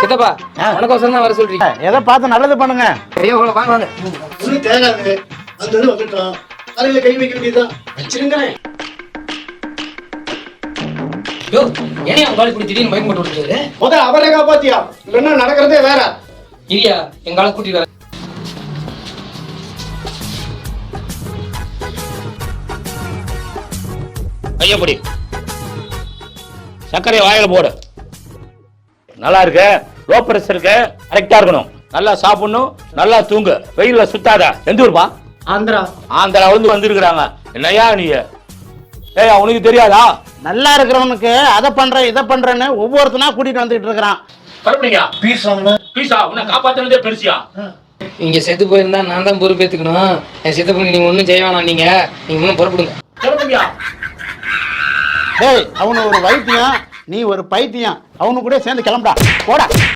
சித்தப்பா உனக்கோசரம் தான் வர சொல்றீங்க. எதை பார்த்து நல்லது பண்ணுங்க. ஐயோ வாங்க வாங்க. ஒன்றும் தேங்காது வந்தது வந்துட்டோம் தலையில கை வைக்க வேண்டியதுதான். வச்சிருங்களேன் யோ ஏன் உங்க ஆளு இப்படி திடீர்னு பயன் போட்டு விட்டுருக்காரு? முத அவரை காப்பாத்தியா? இல்லைன்னா நடக்கிறதே வேற. இரியா எங்க ஆளை கூட்டிட்டு வர. ஐயப்படி சர்க்கரை வாயில போடு. நல்லா இருக்க. லோ பிரஷர் இருக்கு. கரெக்டா இருக்கணும். நல்லா சாப்பிடணும். நல்லா தூங்கு. வெயில்ல சுத்தாத. எந்த ஊர்ப்பா? ஆந்திரா. ஆந்திரா வந்து வந்திருக்கிறாங்க. என்னையா நீ? ஏய் அவனுக்கு தெரியாதா? நல்லா இருக்கிறவனுக்கு அதை பண்றேன் இதை பண்றேன்னு ஒவ்வொருத்தனா கூட்டிட்டு வந்துட்டு இருக்கிறான். கருப்பணியா பீஸ் உன்னை காப்பாத்துனதே பெருசியா? இங்க செத்து போயிருந்தா நான் தான் பொறுப்பேத்துக்கணும் என் சித்தப்பனுக்கு நீங்க ஒண்ணும் செய்ய வேணாம் நீங்க. நீங்க ஒன்றும் புறப்படுங்க கருப்பணியா டேய் அவனு ஒரு வைத்தியம். நீ ஒரு பைத்தியம் அவனு கூட சேர்ந்து கிளம்புடா. போடா.